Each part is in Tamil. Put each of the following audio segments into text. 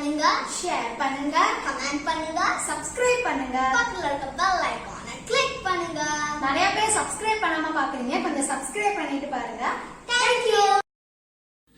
பண்ணுங்க ஷேர் பண்ணுங்க கமெண்ட் பண்ணுங்க சப்ஸ்கிரைப் பண்ணுங்க. பக்கத்துல இருக்க பெல் ஐகானை கிளிக் பண்ணுங்க. நிறைய பேர் சப்ஸ்கிரைப் பண்ணாம பாக்குறீங்க கொஞ்சம் சப்ஸ்கிரைப் பண்ணிட்டு பாருங்க. Thank you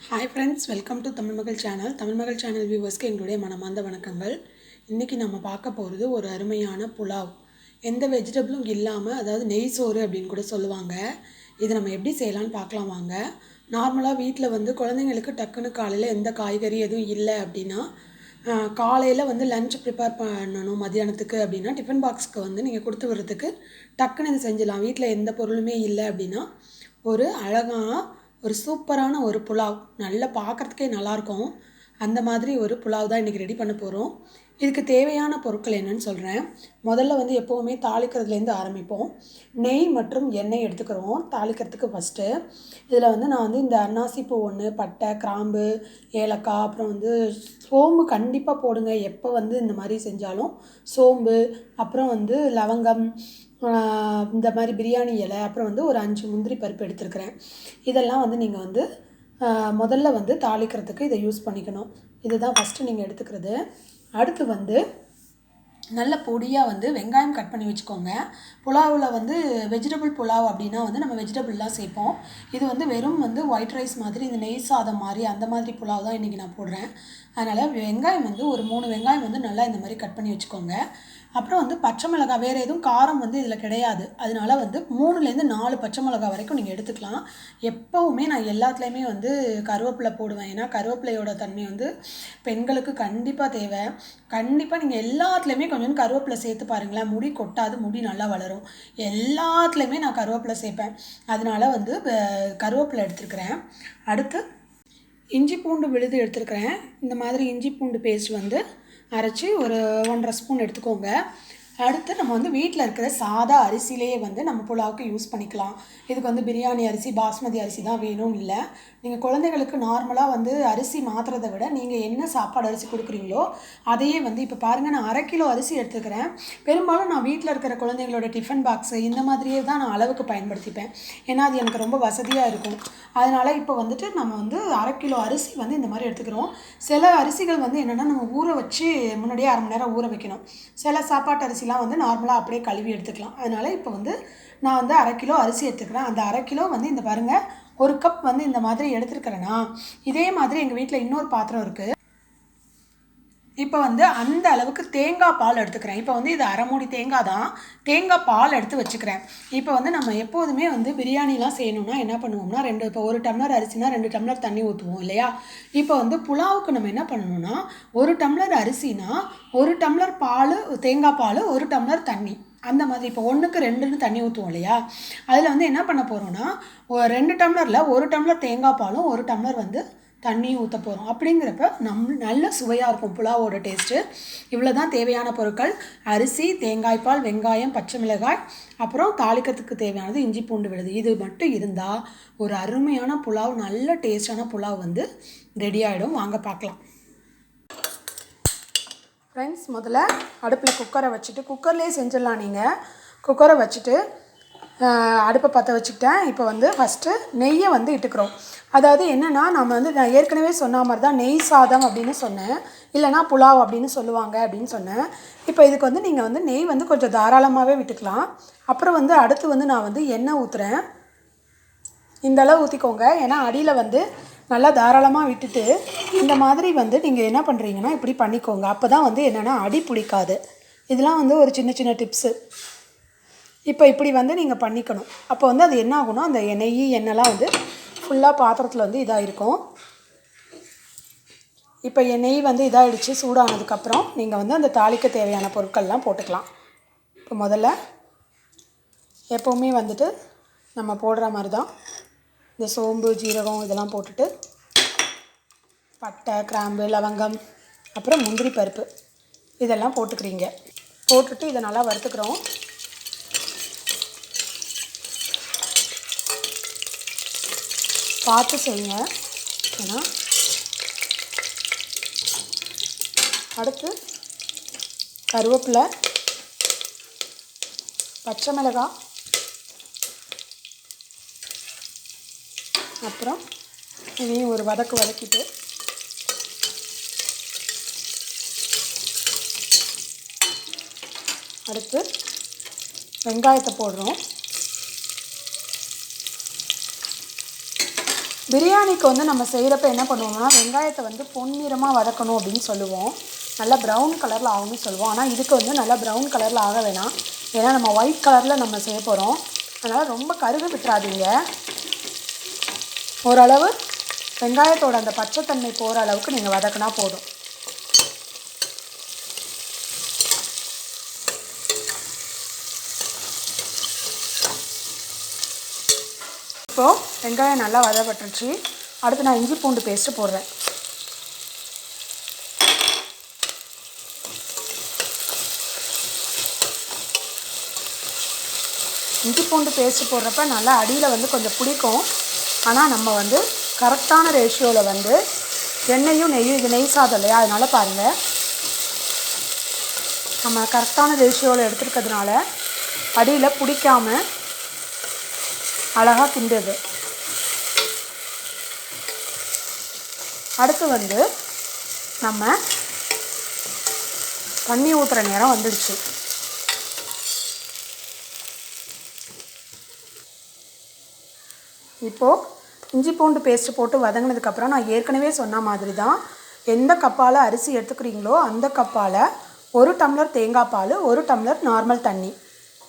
hi friends welcome to Tamil Magal channel Tamil மகள் சேனல் வியூவர்ஸ்க்கு எங்களுடைய மனமார்ந்த வணக்கங்கள். இன்றைக்கி நம்ம பார்க்க போகிறது ஒரு அருமையான புலாவ். எந்த வெஜிடபிளும் இல்லாமல் அதாவது நெய் சோறு அப்படின்னு கூட சொல்லுவாங்க. இது நம்ம எப்படி செய்யலாம்னு பார்க்கலாம் வாங்க. நார்மலாக வீட்டில் வந்து குழந்தைங்களுக்கு டக்குன்னு காலையில் எந்த காய்கறி எதுவும் இல்லை அப்படின்னா காலையில் வந்து லஞ்ச் ப்ரிப்பேர் பண்ணணும் மதியானத்துக்கு அப்படின்னா டிஃபன் பாக்ஸ்க்கு வந்து நீங்கள் கொடுத்து விடுறதுக்கு டக்குன்னு இது செஞ்சிடலாம். வீட்டில் எந்த பொருளுமே இல்லை அப்படின்னா ஒரு அழகாக ஒரு சூப்பரான ஒரு புலாவ் நல்லா பார்க்குறதுக்கே நல்லாயிருக்கும் அந்த மாதிரி ஒரு புலாவ் தான் இன்றைக்கி ரெடி பண்ண போகிறோம் இதுக்கு தேவையான பொருட்கள் என்னன்னு சொல்கிறேன் முதல்ல வந்து எப்போவுமே தாளிக்கிறதுலேருந்து ஆரம்பிப்போம். நெய் மற்றும் எண்ணெய் எடுத்துக்கிறோம். தாளிக்கிறதுக்கு ஃபஸ்ட்டு இதில் வந்து நான் வந்து இந்த அன்னாசிப்பூ ஒன்று பட்டை கிராம்பு ஏலக்காய் அப்புறம் வந்து சோம்பு கண்டிப்பாக போடுங்க. எப்போ வந்து இந்த மாதிரி செஞ்சாலும். சோம்பு அப்புறம் வந்து லவங்கம் இந்த மாதிரி பிரியாணி இலை அப்புறம் வந்து ஒரு அஞ்சு முந்திரி பருப்பு எடுத்துருக்கிறேன். இதெல்லாம் வந்து நீங்கள் வந்து முதல்ல வந்து தாளிக்கிறதுக்கு இதை யூஸ் பண்ணிக்கணும். இதுதான் ஃபஸ்ட்டு நீங்கள் எடுத்துக்கிறது. அடுத்து வந்து நல்ல பொடியாக வந்து வெங்காயம் கட் பண்ணி வச்சுக்கோங்க. புலாவில் வந்து வெஜிடபிள் புலாவ் அப்படின்னா வந்து நம்ம வெஜிடபிள்லாம் சேர்ப்போம். இது வந்து வெறும் வந்து ஒயிட் ரைஸ் மாதிரி இந்த நெய் சாதம் மாதிரி அந்த மாதிரி புலாவ் தான் இன்றைக்கி நான் போடுறேன். அதனால் வெங்காயம் வந்து ஒரு மூணு வெங்காயம் வந்து நல்லா இந்த மாதிரி கட் பண்ணி வச்சுக்கோங்க. அப்புறம் வந்து பச்சை மிளகாய் வேறு எதுவும் காரம் வந்து இதில் கிடையாது. அதனால வந்து மூணுலேருந்து நாலு பச்சை மிளகாய் வரைக்கும் நீங்கள் எடுத்துக்கலாம். எப்போவுமே நான் எல்லாத்துலேயுமே வந்து கருவேப்பிலை போடுவேன். ஏன்னா கருவேப்பிலையோட தன்மை வந்து பெண்களுக்கு கண்டிப்பாக தேவை. கண்டிப்பாக நீங்கள் எல்லாத்துலேயுமே கொஞ்சம் கருவேப்பிலை சேர்த்து பாருங்களேன். முடி கொட்டாது முடி நல்லா வளரும். எல்லாத்துலேயுமே நான் கருவேப்பிலை சேர்ப்பேன். அதனால வந்து கருவேப்பிலை எடுத்துருக்கிறேன். அடுத்து இஞ்சி பூண்டு விழுது எடுத்துருக்கிறேன். இந்த மாதிரி இஞ்சி பூண்டு பேஸ்ட் வந்து அரைச்சி ஒரு ஒன்றரை ஸ்பூன் எடுத்துக்கோங்க. அடுத்து நம்ம வந்து வீட்டில் இருக்கிற சாதா அரிசியிலேயே வந்து நம்ம புலாவுக்கு யூஸ் பண்ணிக்கலாம். இதுக்கு வந்து பிரியாணி அரிசி பாஸ்மதி அரிசி தான் வேணும் இல்லை. நீங்கள் குழந்தைகளுக்கு நார்மலாக வந்து அரிசி மாற்றுறதை விட நீங்கள் என்ன சாப்பாடு அரிசி கொடுக்குறீங்களோ அதையே வந்து இப்போ பாருங்கள் நான் அரை கிலோ அரிசி எடுத்துக்கிறேன். பெரும்பாலும் நான் வீட்டில் இருக்கிற குழந்தைங்களோட டிஃபன் பாக்ஸு இந்த மாதிரியே தான் நான் அளவுக்கு பயன்படுத்திப்பேன். ஏன்னா அது எனக்கு ரொம்ப வசதியாக இருக்கும். அதனால் இப்போ வந்துட்டு நம்ம வந்து அரை கிலோ அரிசி வந்து இந்த மாதிரி எடுத்துக்கிறோம். சில அரிசிகள் வந்து என்னென்னா நம்ம ஊற வச்சு முன்னாடியே அரை மணி நேரம் ஊற வைக்கணும். சில சாப்பாட்டு அரிசிலாம் வந்து நார்மலாக அப்படியே கழுவி எடுத்துக்கலாம். அதனால் இப்போ வந்து நான் வந்து அரை கிலோ அரிசி எடுத்துக்கிறேன். அந்த அரை கிலோ வந்து இந்த பாருங்கள் ஒரு கப் வந்து இந்த மாதிரி எடுத்துருக்கிறேன்னா இதே மாதிரி எங்கள் வீட்டில் இன்னொரு பாத்திரம் இருக்குது இப்போ வந்து அந்த அளவுக்கு தேங்காய் பால் எடுத்துக்கிறேன். இப்போ வந்து இது அரை மூடி தேங்காய் தான். தேங்காய் பால் எடுத்து வச்சுக்கிறேன். இப்போ வந்து நம்ம எப்போதுமே வந்து பிரியாணிலாம் செய்யணும்னா என்ன பண்ணுவோம்னா ரெண்டு இப்போ ஒரு டம்ளர் அரிசினா ரெண்டு டம்ளர் தண்ணி ஊற்றுவோம் இல்லையா? இப்போ வந்து புலாவுக்கு நம்ம என்ன பண்ணணும்னா ஒரு டம்ளர் அரிசினா ஒரு டம்ளர் பால் தேங்காய் பால் ஒரு டம்ளர் தண்ணி. அந்த மாதிரி இப்போ ஒன்றுக்கு ரெண்டுன்னு தண்ணி ஊற்றுவோம் இல்லையா? அதில் வந்து என்ன பண்ண போகிறோம்னா ரெண்டு டம்ளரில் ஒரு டம்ளர் தேங்காய் பாலும் ஒரு டம்ளர் வந்து தண்ணியும் ஊற்ற போகிறோம் அப்படிங்கிறப்ப நம் நல்ல சுவையாக இருக்கும் புலாவோட டேஸ்ட்டு இவ்வளோ தான் தேவையான பொருட்கள். அரிசி தேங்காய் பால் வெங்காயம் பச்சை மிளகாய். அப்புறம் தாளிக்கிறதுக்கு தேவையானது இஞ்சி பூண்டு விழுது. இது மட்டும் இருந்தால் ஒரு அருமையான புலாவ் நல்ல டேஸ்டான புலாவ் வந்து ரெடி ஆகிடும் வாங்க பார்க்கலாம். ஃப்ரெண்ட்ஸ் முதல்ல அடுப்பில் குக்கரை வச்சுட்டு குக்கர்லேயே செஞ்சிடலாம் நீங்கள் குக்கரை வச்சுட்டு அடுப்பை பற்ற வச்சுக்கிட்டேன். இப்போ வந்து ஃபஸ்ட்டு நெய்யை வந்து இட்டுக்கிறோம். அதாவது என்னென்னா நம்ம வந்து நான் ஏற்கனவே சொன்ன மாதிரி தான் நெய் சாதம் அப்படின்னு சொன்னேன். இல்லைனா புலாவ் அப்படின்னு சொல்லுவாங்க அப்படின்னு சொன்னேன். இப்போ இதுக்கு வந்து நீங்கள் வந்து நெய் வந்து கொஞ்சம் தாராளமாகவே விட்டுக்கலாம். அப்புறம் வந்து அடுத்து வந்து நான் வந்து எண்ணெய் ஊற்றுறேன் இந்த அளவு ஊற்றிக்கோங்க ஏன்னா அடியில் வந்து நல்லா தாராளமாக விட்டுட்டு இந்த மாதிரி வந்து நீங்கள் என்ன பண்ணுறீங்கன்னா இப்படி பண்ணிக்கோங்க. அப்போ தான் வந்து என்னென்னா அடி பிடிக்காது இதெல்லாம் வந்து ஒரு சின்ன சின்ன டிப்ஸு இப்போ இப்படி வந்து நீங்கள் பண்ணிக்கணும். அப்போ வந்து அது என்ன ஆகும்னா அந்த நெய் எண்ணெய்லாம் வந்து ஃபுல்லாக பாத்திரத்தில் வந்து இதாக இருக்கும் இப்போ என் நெய் வந்து இதாகிடுச்சு சூடானதுக்கப்புறம் நீங்கள் வந்து அந்த தாளிக்க தேவையான பொருட்கள்லாம் போட்டுக்கலாம். இப்போ முதல்ல எப்போவுமே வந்துட்டு நம்ம போடுற மாதிரி தான் இந்த சோம்பு ஜீரகம் இதெல்லாம் போட்டுட்டு பட்டை கிராம்பு லவங்கம் அப்புறம் முந்திரி பருப்பு இதெல்லாம் போட்டுக்கிறீங்க. போட்டுட்டு இதை நல்லா வறுத்துக்கிறோம். பார்த்து செய்யுங்க. ஏன்னா அடுத்து கருவேப்பிலை பச்சை மிளகாய் அப்புறம் இதையும் ஒரு வதக்கு வதக்கிட்டு அடுத்து வெங்காயத்தை போடுறோம். பிரியாணிக்கு வந்து நம்ம செய்கிறப்ப என்ன பண்ணுவோம்னா வெங்காயத்தை வந்து பொன்னிறமாக வதக்கணும் அப்படின்னு சொல்லுவோம். நல்லா ப்ரௌன் கலரில் ஆகணும்னு சொல்லுவோம். ஆனால் இதுக்கு வந்து நல்லா ப்ரௌன் கலரில் ஆக வேணாம். ஏன்னா நம்ம ஒயிட் கலரில் நம்ம செய்ய போகிறோம் அதனால் ரொம்ப கருகு விட்டுறாதீங்க. ஓரளவு வெங்காயத்தோட அந்த பச்சைத்தன்மை போகிற அளவுக்கு நீங்கள் வதக்கினா போதும். இப்போது வெங்காயம் நல்லா வதப்பட்டுருச்சு. அடுத்து நான் இஞ்சி பூண்டு பேஸ்ட்டு போடுறேன். இஞ்சி பூண்டு பேஸ்ட்டு போடுறப்ப நல்லா அடியில் வந்து கொஞ்சம் பிடிக்கும் ஆனால் நம்ம வந்து கரெக்டான ரேஷியோவில் வந்து எண்ணெயும் நெய்யும் இது நெய் சாதம் இல்லையா? அதனால் பாருங்கள் நம்ம கரெக்டான ரேஷியோவில் எடுத்துருக்கிறதுனால அடியில் பிடிக்காமல் அழகாக கிண்டுது. அடுத்து வந்து நம்ம தண்ணி ஊற்றுற நேரம் வந்துடுச்சு. இப்போது இஞ்சி பூண்டு பேஸ்ட்டு போட்டு வதங்கினதுக்கப்புறம் நான் ஏற்கனவே சொன்ன மாதிரி தான் எந்த கப்பால் அரிசி எடுத்துக்கிறீங்களோ அந்த கப்பால் ஒரு டம்ளர் தேங்காய் பால் ஒரு டம்ளர் நார்மல் தண்ணி.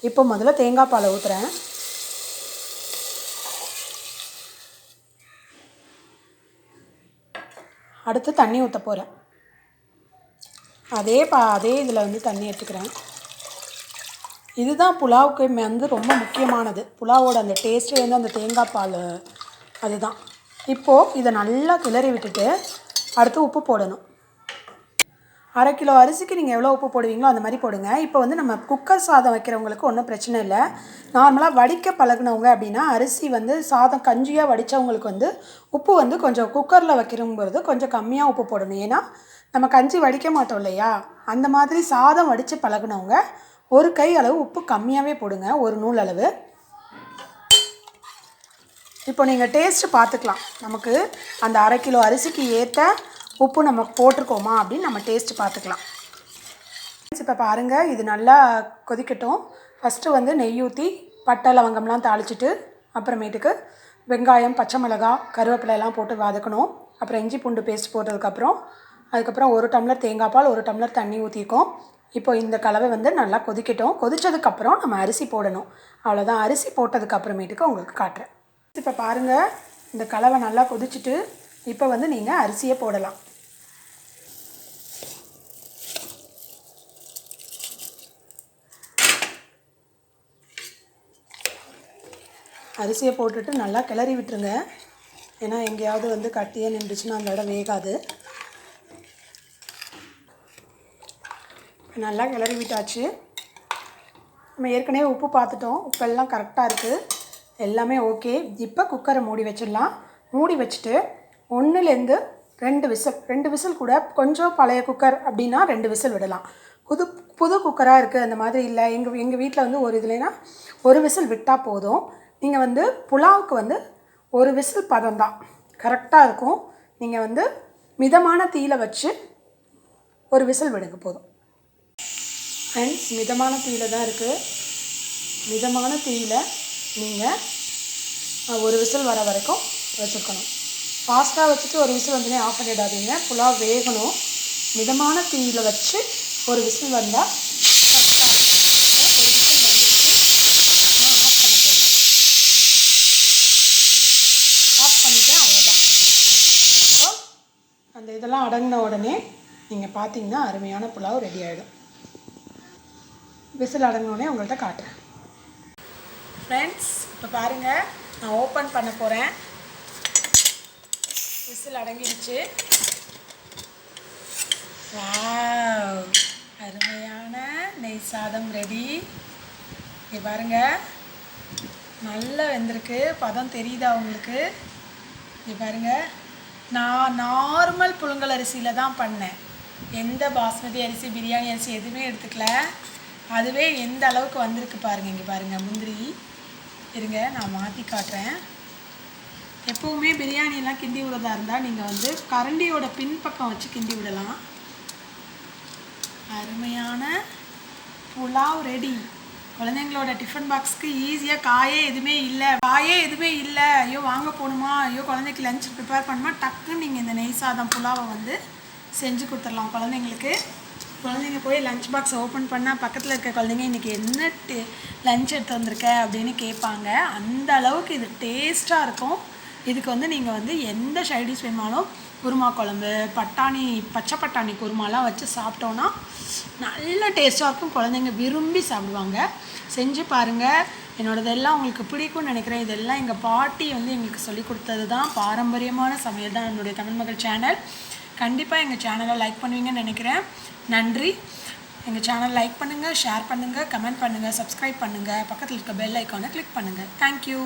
இப்போ முதல்ல தேங்காய் பாலை ஊற்றுறேன் அடுத்து தண்ணி ஊற்ற போகிறேன் அதே பா அதே இதில் வந்து தண்ணி எடுத்துக்கிறேன். இதுதான் புலாவுக்கு வந்து ரொம்ப முக்கியமானது. புலாவோட அந்த டேஸ்ட்டே வந்து அந்த தேங்காய் பால் அதுதான். இப்போது இதை நல்லா கிளறி விட்டுட்டு அடுத்து உப்பு போடணும். அரை கிலோ அரிசிக்கு நீங்கள் எவ்வளோ உப்பு போடுவீங்களோ அந்த மாதிரி போடுங்க. இப்போ வந்து நம்ம குக்கர் சாதம் வைக்கிறவங்களுக்கு ஒன்றும் பிரச்சனை இல்லை. நார்மலாக வடிக்க பழகுனவங்க அப்படின்னா அரிசி வந்து சாதம் கஞ்சியாக வடித்தவங்களுக்கு வந்து உப்பு வந்து கொஞ்சம் குக்கரில் வைக்கிறோங்கிறது கொஞ்சம் கம்மியாக உப்பு போடணும். ஏன்னா நம்ம கஞ்சி வடிக்க மாட்டோம் இல்லையா? அந்த மாதிரி சாதம் வடித்து பழகுனவங்க ஒரு கை அளவு உப்பு கம்மியாகவே போடுங்க. ஒரு நூல் அளவு. இப்போ நீங்கள் டேஸ்ட்டு பார்த்துக்கலாம். நமக்கு அந்த அரை கிலோ அரிசிக்கு ஏற்ற உப்பு நம்ம போட்டிருக்கோமா அப்படின்னு நம்ம டேஸ்ட்டு பார்த்துக்கலாம். இப்போ பாருங்கள் இது நல்லா கொதிக்கட்டும். ஃபஸ்ட்டு வந்து நெய் ஊற்றி பட்டை லவங்கம்லாம் தாளிச்சிட்டு அப்புறமேட்டுக்கு வெங்காயம் பச்சை மிளகாய் கருவேப்பிலை எல்லாம் போட்டு வதக்கணும். அப்புறம் இஞ்சி பூண்டு பேஸ்ட் போட்டதுக்கப்புறம் அதுக்கப்புறம் ஒரு டம்ளர் தேங்காய் பால் ஒரு டம்ளர் தண்ணி ஊற்றிக்கும் இப்போ இந்த கலவை வந்து நல்லா கொதிக்கட்டும். கொதிச்சதுக்கப்புறம் நம்ம அரிசி போடணும். அவ்வளோதான் அரிசி போட்டதுக்கப்புறமேட்டுக்கு உங்களுக்கு காட்டுறேன். இப்போ பாருங்கள் இந்த கலவை நல்லா கொதிச்சுட்டு இப்போ வந்து நீங்கள் அரிசியை போடலாம். அரிசியை போட்டுட்டு நல்லா கிளறி விட்டுருங்க. ஏன்னா எங்கேயாவது வந்து கட்டியே நின்றுச்சுன்னா அந்த இடம் வேகாது. நல்லா கிளறி விட்டாச்சு. நம்ம ஏற்கனவே உப்பு பார்த்துட்டோம். உப்பெல்லாம் கரெக்டாக இருக்குது எல்லாமே ஓகே. இப்போ குக்கரை மூடி வச்சிடலாம். மூடி வச்சுட்டு ஒன்றுலேருந்து ரெண்டு விசில் ரெண்டு விசில் கூட கொஞ்சம் பழைய குக்கர் அப்படின்னா ரெண்டு விசில் விடலாம். புது புது குக்கராக இருக்குது அந்த மாதிரி இல்லை. எங்கள் எங்கள் வீட்டில் வந்து ஒரு இதுலனா ஒரு விசில் விட்டால் போதும். நீங்கள் வந்து புலாவுக்கு வந்து ஒரு விசில் பதம் தான் கரெக்டாக இருக்கும். நீங்கள் வந்து மிதமான தீயில வச்சு ஒரு விசில் விடுங்க போதும். ஃப்ரெண்ட்ஸ் மிதமான தீயில தான் இருக்குது மிதமான தீயில நீங்கள் ஒரு விசில் வர வரைக்கும் வச்சுருக்கணும் ஃபாஸ்ட்டாக வச்சுட்டு ஒரு விசில் வந்துனே ஆஃப் பண்ணிடாதீங்க. புலாவ் வேகணும். மிதமான தீயில வச்சு ஒரு விசில் வந்தால் கரெக்டாக இருக்கும் ஒரு விசில் வந்துருச்சு நான் ஆஃப் பண்ண போகிறேன் ஆஃப் பண்ணிட்டேன் அவ்வளோதான் ஸோ அந்த இதெல்லாம் அடங்கின உடனே நீங்கள் பார்த்தீங்கன்னா அருமையான புலாவ் ரெடி ஆகிடும் விசில் அடங்கினோடனே உங்கள்கிட்ட காட்டுறேன். ஃப்ரெண்ட்ஸ் இப்போ பாருங்கள் நான் ஓப்பன் பண்ண போகிறேன் விசில் அடங்கிடுச்சு. வாவ் அருமையான நெய் சாதம் ரெடி இங்கே பாருங்கள் நல்லா வெந்திருக்கு. பதம் தெரியுதா உங்களுக்கு? இங்கே பாருங்கள் நான் நார்மல் புழுங்கல் அரிசியில் தான் பண்ணேன். எந்த பாஸ்மதி அரிசி பிரியாணி அரிசி எதுவுமே எடுத்துக்கல. அதுவே எந்த அளவுக்கு வந்திருக்கு பாருங்க இங்கே பாருங்கள் முந்திரி. இருங்க நான் மாற்றி காட்டுறேன். எப்போவுமே பிரியாணியெல்லாம் கிண்டி விடுறதா இருந்தால் நீங்கள் வந்து கரண்டியோட பின்பக்கம் வச்சு கிண்டி விடலாம். அருமையான புலாவ் ரெடி. குழந்தைங்களோட டிஃபன் பாக்ஸ்க்கு ஈஸியாக காயே எதுவுமே இல்லை. காயே எதுவுமே இல்லை. ஐயோ வாங்க போகணுமா? ஐயோ குழந்தைக்கு லஞ்ச் ப்ரிப்பேர் பண்ணுமா? டக்குன்னு நீங்கள் இந்த நெய் சாதம் புலாவை வந்து செஞ்சு கொடுத்துடலாம் குழந்தைங்களுக்கு. குழந்தைங்க போய் லஞ்ச் பாக்ஸ் ஓப்பன் பண்ணால் பக்கத்தில் இருக்க குழந்தைங்க இன்றைக்கி என்ன டே லஞ்ச் எடுத்து வந்திருக்க? அப்படின்னு கேட்பாங்க. அந்த அளவுக்கு இது டேஸ்ட்டாக இருக்கும். இதுக்கு வந்து நீங்கள் வந்து எந்த சைடிஷ் வேணுமாலும் குருமா குழம்பு பட்டாணி பச்சை பட்டாணி குருமாலாம் வச்சு சாப்பிட்டோன்னா நல்ல டேஸ்ட்டாக இருக்கும். குழந்தைங்க விரும்பி சாப்பிடுவாங்க. செஞ்சு பாருங்கள் என்னோடதெல்லாம் உங்களுக்கு பிடிக்கும்னு நினைக்கிறேன். இதெல்லாம் எங்கள் பாட்டி வந்து எங்களுக்கு சொல்லிக் கொடுத்தது தான் பாரம்பரியமான சமையல் தான் என்னுடைய தமிழ் மகள் சேனல் கண்டிப்பாக எங்கள் சேனலை லைக் பண்ணுவீங்கன்னு நினைக்கிறேன். நன்றி. எங்கள் சேனல் லைக் பண்ணுங்கள் ஷேர் பண்ணுங்கள் கமெண்ட் பண்ணுங்கள் சப்ஸ்கிரைப் பண்ணுங்கள் பக்கத்தில் இருக்க பெல் ஐக்கானை கிளிக் பண்ணுங்கள் தேங்க்யூ